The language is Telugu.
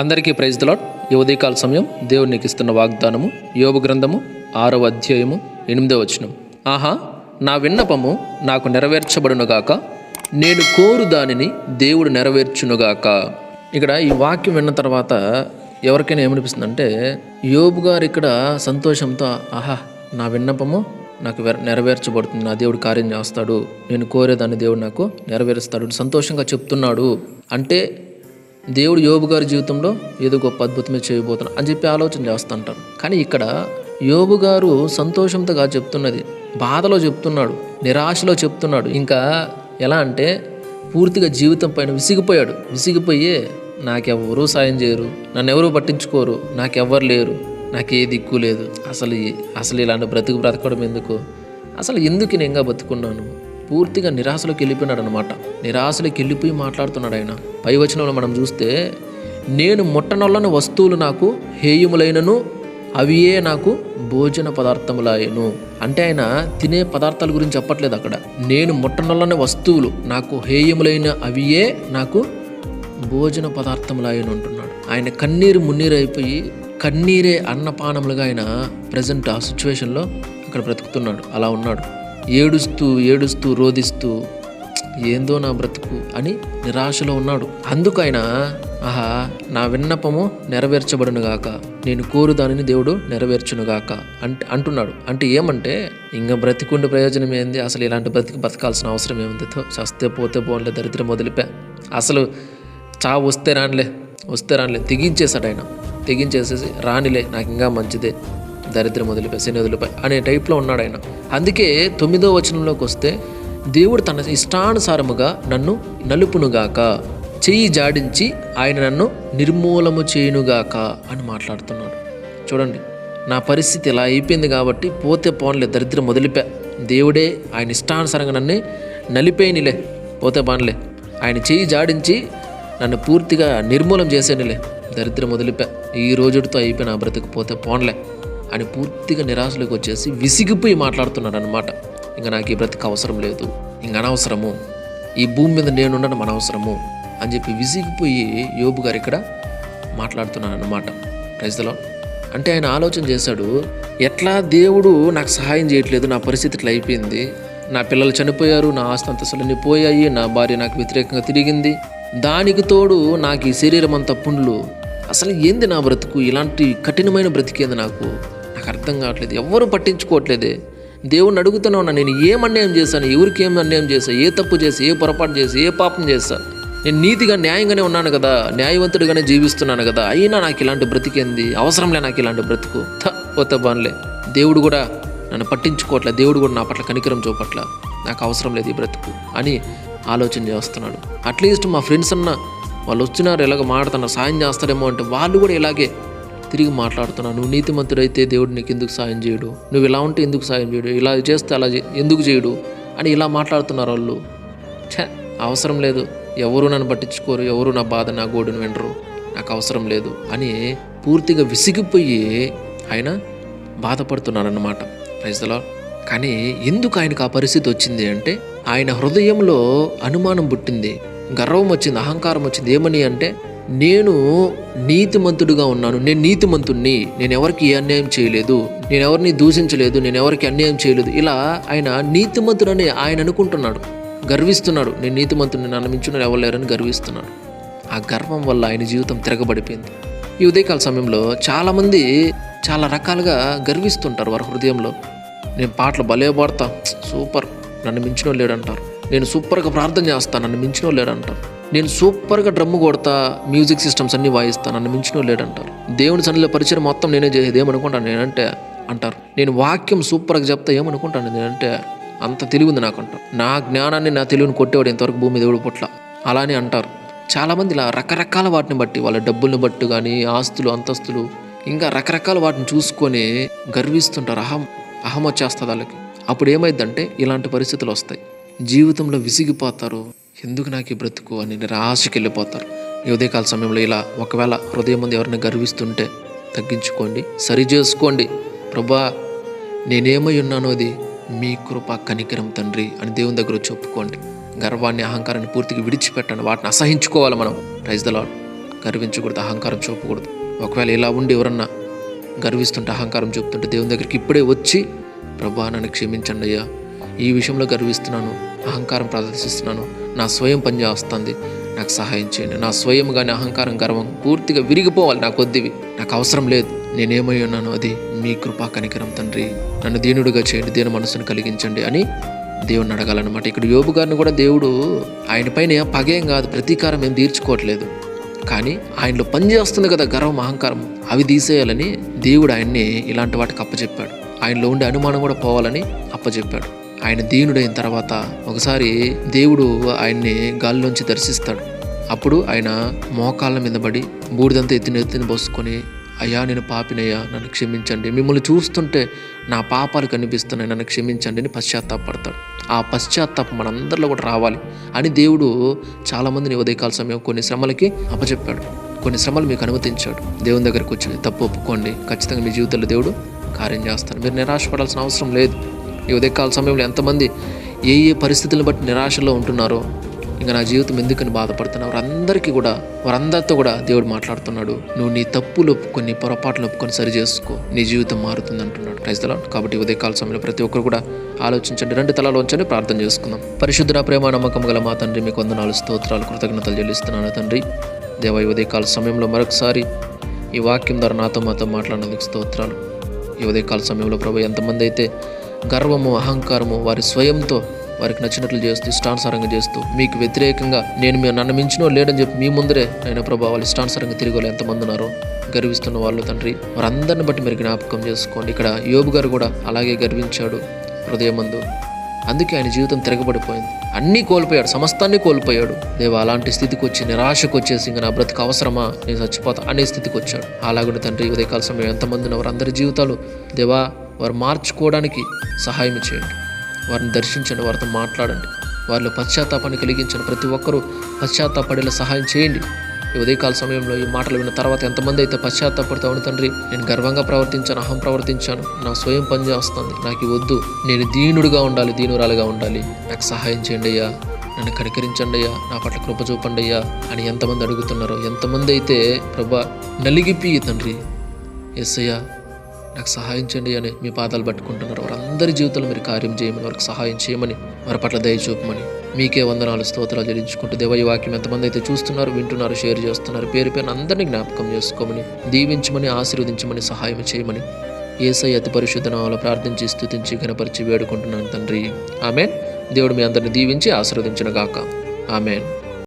అందరికీ ప్రైజ్ దలాట్ ఈ ఉదయకాల సమయం దేవునికి ఇస్తున్న వాగ్దానము యోగ గ్రంథము ఆరవ అధ్యాయము ఎనిమిదవ వచనం. ఆహా నా విన్నపము నాకు నెరవేర్చబడునుగాక నేను కోరు దానిని దేవుడు నెరవేర్చునుగాక. ఇక్కడ ఈ వాక్యం విన్న తర్వాత ఎవరికైనా ఏమనిపిస్తుందంటే యోబు గారు ఇక్కడ సంతోషంతో ఆహా నా విన్నపము నాకు నెరవేర్చబడుతుంది నా దేవుడు కార్యం చేస్తాడు నేను కోరేదాన్ని దేవుడు నాకు నెరవేరుస్తాడు సంతోషంగా చెప్తున్నాడు. అంటే దేవుడు యోబు గారి జీవితంలో ఏదో గొప్ప అద్భుతమే చేయబోతున్నాడు అని చెప్పి ఆలోచన చేస్తుంటారు. కానీ ఇక్కడ యోబు గారు సంతోషంతో చెప్తున్నది బాధలో చెప్తున్నాడు నిరాశలో చెప్తున్నాడు. ఇంకా ఎలా అంటే పూర్తిగా జీవితం పైన విసిగిపోయాడు. విసిగిపోయి నాకెవ్వరూ సాయం చేయరు నన్ను ఎవరూ పట్టించుకోరు నాకెవ్వరు లేరు నాకే దిక్కు లేదు. అసలు అసలు ఇలాంటి బ్రతుకు బ్రతకడం ఎందుకు? అసలు ఎందుకు నేను ఇంకా బతుకున్నాను? పూర్తిగా నిరాశలోకి వెళ్ళిపోయినాడు అనమాట నిరాశలోకి వెళ్ళిపోయి మాట్లాడుతున్నాడు ఆయన పై వచనంలో మనం చూస్తే నేను ముట్టనొల్లని వస్తువులు నాకు హేయములైనను అవియే నాకు భోజన పదార్థములాయను. అంటే ఆయన తినే పదార్థాల గురించి చెప్పట్లేదు అక్కడ. నేను ముట్టనొల్లని వస్తువులు నాకు హేయములైన అవియే నాకు భోజన పదార్థములాయను అంటున్నాడు. ఆయన కన్నీరు మున్నీరు అయిపోయి కన్నీరే అన్నపానములుగా ఆయన ప్రజెంట్ ఆ సిచ్యువేషన్లో అక్కడ బ్రతుకుతున్నాడు. అలా ఉన్నాడు. ఏడుస్తూ ఏడుస్తూ రోదిస్తూ ఏందో నా బ్రతుకు అని నిరాశలో ఉన్నాడు. అందుకు ఆయన ఆహా నా విన్నపము నెరవేర్చబడునుగాక. నేను కోరు దానిని దేవుడు నెరవేర్చునుగాక అంట అంటున్నాడు. అంటే ఏమంటే ఇంకా బ్రతికుండే ప్రయోజనం ఏంది? అసలు ఇలాంటి బ్రతికి బతకాల్సిన అవసరం ఏముంది? చస్తే పోతే పోన్లే దరిద్రం వదిలిపా. అసలు చా వస్తే రానిలే వస్తే రానిలే. తెగించేశాడు ఆయన. తెగించేసేసి రానిలే నాకు ఇంకా మంచిదే. దరిద్రం వదిలిపోయి శని వదిలిపోయి అనే టైప్లో ఉన్నాడు ఆయన. అందుకే తొమ్మిదో వచనంలోకి వస్తే దేవుడు తన ఇష్టానుసారముగా నన్ను నలుపునుగాక చెయ్యి జాడించి ఆయన నన్ను నిర్మూలము చేయునుగాక అని మాట్లాడుతున్నాడు. చూడండి నా పరిస్థితి ఇలా అయిపోయింది కాబట్టి పోతే పోన్లే దరిద్రం వదిలిపా దేవుడే ఆయన ఇష్టానుసారంగా నన్ను నలిపేయనిలే పోతే పోన్లే. ఆయన చెయ్యి జాడించి నన్ను పూర్తిగా నిర్మూలం చేసేనిలే దరిద్రం వదిలిపా ఈ రోజుతో అయిపోయిన నా బ్రతుకు పోతే పోన్లే. అని పూర్తిగా నిరాశలోకి వచ్చేసి విసిగిపోయి మాట్లాడుతున్నాడు అనమాట ఇంకా నాకు ఈ బ్రతికి అవసరం లేదు ఇంక అనవసరము. ఈ భూమి మీద నేనుండడం అనవసరము అని చెప్పి విసిగిపోయి యోబు గారు ఇక్కడ మాట్లాడుతున్నాను అనమాట ప్రజలో అంటే ఆయన ఆలోచన చేశాడు ఎట్లా దేవుడు నాకు సహాయం చేయట్లేదు నా పరిస్థితి ఇట్లా అయిపోయింది. నా పిల్లలు చనిపోయారు నా ఆస్తి అంతస్తులన్నీ పోయాయి నా భార్య నాకు వ్యతిరేకంగా తిరిగింది. దానికి తోడు నాకు ఈ శరీరం అంత పుండ్లు. అసలు ఏంది నా బ్రతుకు? ఇలాంటి కఠినమైన బ్రతికేంది నాకు? నాకు అర్థం కావట్లేదు ఎవరు పట్టించుకోవట్లేదే. దేవుణ్ణి అడుగుతూనే ఉన్నా నేను ఏం అన్యాయం చేశాను ఎవరికి ఏం అన్యాయం చేశాను ఏ తప్పు చేసి ఏ పొరపాటు చేసి ఏ పాపం చేశా. నేను నీతిగా న్యాయంగానే ఉన్నాను కదా న్యాయవంతుడిగానే జీవిస్తున్నాను కదా అయినా నాకు ఇలాంటి బ్రతికేంది అవసరంలే నాకు ఇలాంటి బ్రతుకు. థ, పోతే బాన్లే దేవుడు కూడా నన్ను పట్టించుకోవట్లే దేవుడు కూడా నా పట్ల కనికరం చూపట్ల. నాకు అవసరం లేదు ఈ బ్రతుకు అని ఆలోచన చేస్తున్నాడు. అట్లీస్ట్ మా ఫ్రెండ్స్ అన్న వాళ్ళు వచ్చినారు ఇలాగ మాడుతున్నారు సాయం చేస్తారేమో అంటే వాళ్ళు కూడా ఇలాగే తిరిగి మాట్లాడుతున్నావు నువ్వు నీతిమంతుడైతే దేవుడు నీకు ఎందుకు సాయం చేయడు? నువ్వు ఇలా ఉంటే ఎందుకు సాయం చేయడు? ఇలా చేస్తే అలా ఎందుకు చేయడు? అని ఇలా మాట్లాడుతున్నారు వాళ్ళు. ఛ అవసరం లేదు. ఎవరు నన్ను పట్టించుకోరు. ఎవరు నా బాధ నా గోడును వినరు. నాకు అవసరం లేదు అని పూర్తిగా విసిగిపోయి ఆయన బాధపడుతున్నారన్నమాట. ప్రైజ్లో కానీ ఎందుకు ఆయనకు ఆ పరిస్థితి వచ్చింది అంటే ఆయన హృదయంలో అనుమానం పుట్టింది. గర్వం వచ్చింది అహంకారం వచ్చింది. ఏమని అంటే నేను నీతిమంతుడిగా ఉన్నాను. నేను నీతిమంతుణ్ణి. నేను ఎవరికి ఏ అన్యాయం చేయలేదు. నేను ఎవరిని దూషించలేదు. నేను ఎవరికి అన్యాయం చేయలేదు. ఇలా ఆయన నీతిమంతుడని ఆయన అనుకుంటున్నాడు. గర్విస్తున్నాడు. నేను నీతిమంతుడిని నన్ను మించిన ఎవరు గర్విస్తున్నాడు. ఆ గర్వం వల్ల ఆయన జీవితం తిరగబడిపోయింది. ఈ ఉదయకాల సమయంలో చాలామంది చాలా రకాలుగా గర్విస్తుంటారు వారి హృదయంలో. నేను పాటలు భలే పాడతా. సూపర్. నన్ను మించిన లేడు అంటారు నేను సూపర్గా ప్రార్థన చేస్తాను నన్ను మించిన లేడు అంటారు నేను సూపర్గా డ్రమ్ము కొడతా మ్యూజిక్ సిస్టమ్స్ అన్నీ వాయిస్తాను నన్ను మించిన లేడంటారు. దేవుని సన్నిలో పరిచయం మొత్తం నేనే చేసేది ఏమనుకుంటాను నేనంటే అంటారు. నేను వాక్యం సూపర్గా చెప్తా ఏమనుకుంటాను నేనంటే అంత తెలివి ఉంది నాకు అంటారు నా జ్ఞానాన్ని నా తెలివిని కొట్టేవాడు ఇంతవరకు భూమి దేవుడు పుట్ల. అలానే అంటారు. చాలామంది ఇలా రకరకాల వాటిని బట్టి వాళ్ళ డబ్బుల్ని బట్టి కానీ ఆస్తులు అంతస్తులు ఇంకా రకరకాల వాటిని చూసుకొని గర్విస్తుంటారు. అహం అహం వచ్చేస్తుంది వాళ్ళకి. అప్పుడు ఏమైందంటే ఇలాంటి పరిస్థితులు వస్తాయి. జీవితంలో విసిగిపోతారు. ఎందుకు నాకు ఈ బ్రతుకు అని నిరాశకి వెళ్ళిపోతారు. ఈ ఉదయకాల సమయంలో ఇలా ఒకవేళ హృదయం ముందు ఎవరిని గర్విస్తుంటే తగ్గించుకోండి సరి చేసుకోండి. ప్రభా నేనేమై ఉన్నానో అది మీ కృప కనికరం తండ్రి అని దేవుని దగ్గర చెప్పుకోండి. గర్వాన్ని అహంకారాన్ని పూర్తిగా విడిచిపెట్టండి. వాటిని అసహించుకోవాలి మనం. ప్రైజ్ ద లాడ్ గర్వించకూడదు అహంకారం చూపకూడదు. ఒకవేళ ఇలా ఉండి ఎవరన్నా గర్విస్తుంటే అహంకారం చూపుతుంటే దేవుని దగ్గరికి ఇప్పుడే వచ్చి ప్రభా నన్ను క్షమించండి అయ్యా. ఈ విషయంలో గర్విస్తున్నాను అహంకారం ప్రదర్శిస్తున్నాను. నా స్వయం పనిచేస్తుంది. నాకు సహాయం చేయండి. నా స్వయం కానీ అహంకారం గర్వం పూర్తిగా విరిగిపోవాలి నా కొద్దివి. నాకు అవసరం లేదు. నేనేమై ఉన్నాను అది మీ కృపా కనికరం తండ్రి. నన్ను దీనుడిగా చేయండి. దీని మనసును కలిగించండి అని దేవుని అడగాలన్నమాట. ఇక్కడ యోబు గారిని కూడా దేవుడు ఆయన పైన పగేం కాదు ప్రతీకారం ఏం తీర్చుకోవట్లేదు. కానీ ఆయనలో పనిచేస్తుంది కదా గర్వం అహంకారం. అవి తీసేయాలని దేవుడు ఆయన్ని ఇలాంటి వాటికి అప్పచెప్పాడు. ఆయనలో ఉండే అనుమానం కూడా పోవాలని అప్పచెప్పాడు. ఆయన దీనుడైన తర్వాత ఒకసారి దేవుడు ఆయన్ని గాల్లోంచి దర్శిస్తాడు. అప్పుడు ఆయన మోకాళ్ళ మీద పడి బూడిదంతా ఎత్తిన ఎత్తిన పోసుకొని అయ్యా నేను పాపినయ్యా నన్ను క్షమించండి. మిమ్మల్ని చూస్తుంటే నా పాపాలు కనిపిస్తున్నాయి నన్ను క్షమించండి అని పశ్చాత్తాపడతాడు. ఆ పశ్చాత్తాపం మనందరిలో కూడా రావాలి అని దేవుడు చాలామందిని ఉదయకాల సమయం కొన్ని శ్రమలకి అప్పచెప్పాడు. కొన్ని శ్రమలు మీకు అనుమతించాడు. దేవుని దగ్గరకు వచ్చి తప్పు ఒప్పుకోండి. ఖచ్చితంగా మీ జీవితంలో దేవుడు కార్యం చేస్తాను మీరు నిరాశపడాల్సిన అవసరం లేదు. ఈ ఉదయకాల సమయంలో ఎంతమంది ఏ ఏ పరిస్థితులను బట్టి నిరాశలో ఉంటున్నారో ఇంకా నా జీవితం ఎందుకని బాధపడుతున్నా వారందరికీ కూడా వారందరితో కూడా దేవుడు మాట్లాడుతున్నాడు. నువ్వు నీ తప్పులు ఒప్పుకొని పొరపాట్లు ఒప్పుకొని సరి చేసుకో. నీ జీవితం మారుతుంది అంటున్నాడు. క్రైస్తలం కాబట్టి ఉదయకాల సమయంలో ప్రతి ఒక్కరు కూడా ఆలోచించండి. రెండు తలాలు ఉంచండి ప్రార్థన చేసుకుందాం. పరిశుద్ధ ప్రేమ నమ్మకం గల మా తండ్రి మీకు వందనాలు స్తోత్రాలు కృతజ్ఞతలు చెల్లిస్తున్నాను తండ్రి. దేవ ఉదయకాల సమయంలో మరొకసారి ఈ వాక్యం ద్వారా నాతో మాతో మాట్లాడినందుకు స్తోత్రాలు. ఈ ఉదయకాల సమయంలో ప్రభు ఎంతమంది అయితే గర్వము అహంకారము వారి స్వయంతో వారికి నచ్చినట్లు చేస్తూ ఇష్టానుసారంగా చేస్తూ మీకు వ్యతిరేకంగా నేను మీరు నన్ను మించినో లేడని చెప్పి మీ ముందరే నేను ప్రభావ వాళ్ళు ఇష్టానుసారంగా తిరిగోళ్ళు ఎంతమంది ఉన్నారో గర్విస్తున్న వాళ్ళు తండ్రి వారందరిని బట్టి మీరు జ్ఞాపకం చేసుకోండి. ఇక్కడ యోబు గారు కూడా అలాగే గర్వించాడు హృదయమందు. అందుకే ఆయన జీవితం తిరగబడిపోయింది. అన్నీ కోల్పోయాడు సమస్తాన్ని కోల్పోయాడు. దేవా అలాంటి స్థితికి వచ్చి నిరాశకు వచ్చేసి ఇంకా నా బ్రతుకు అవసరమా? నేను చచ్చిపోతా అనే స్థితికి వచ్చాడు. అలాగే తండ్రి ఉదయకాల సమయం ఎంతమంది ఉన్నారు? అందరి జీవితాలు దేవా వారు మార్చుకోవడానికి సహాయం చేయండి. వారిని దర్శించండి వారితో మాట్లాడండి. వారిలో పశ్చాత్తాపాన్ని కలిగించండి. ప్రతి ఒక్కరూ పశ్చాత్తాపడేలా సహాయం చేయండి. ఈ ఉదయకాల సమయంలో ఈ మాటలు విన్న తర్వాత ఎంతమంది అయితే పశ్చాత్తాపడతా ఉండి తండ్రి నేను గర్వంగా ప్రవర్తించాను అహం ప్రవర్తించాను. నా స్వయం పని చేస్తుంది నాకు వద్దు. నేను దీనుడుగా ఉండాలి దీనురాలుగా ఉండాలి. నాకు సహాయం చేయండి అయ్యా. నన్ను కనికరించండి అయ్యా. నా పట్ల కృప చూపండి అయ్యా అని ఎంతమంది అడుగుతున్నారో. ఎంతమంది అయితే ప్రభా నలిగిపి తండ్రి ఎస్ అయ్యా నాకు సహాయం చేయండి అని మీ పాదాలు పట్టుకుంటున్నారు. వారందరి జీవితంలో మీరు కార్యం చేయమని వారికి సహాయం చేయమని వారి పట్ల దయ చూపమని మీకే వందనాలు స్తోత్రాలు చెల్లించుకుంటూ దేవ ఈ వాక్యం ఎంతమంది అయితే చూస్తున్నారు వింటున్నారు షేర్ చేస్తున్నారు పేరు పేరు అందరినీ జ్ఞాపకం చేసుకోమని దీవించమని ఆశీర్వదించమని సహాయం చేయమని ఏసై అతి పరిశుద్ధ నామములో ప్రార్థించి స్థుతించి ఘనపరిచి వేడుకుంటున్నాను తండ్రి. ఆమెన్. దేవుడు మీ అందరిని దీవించి ఆశీర్వదించిన గాక. ఆమెన్.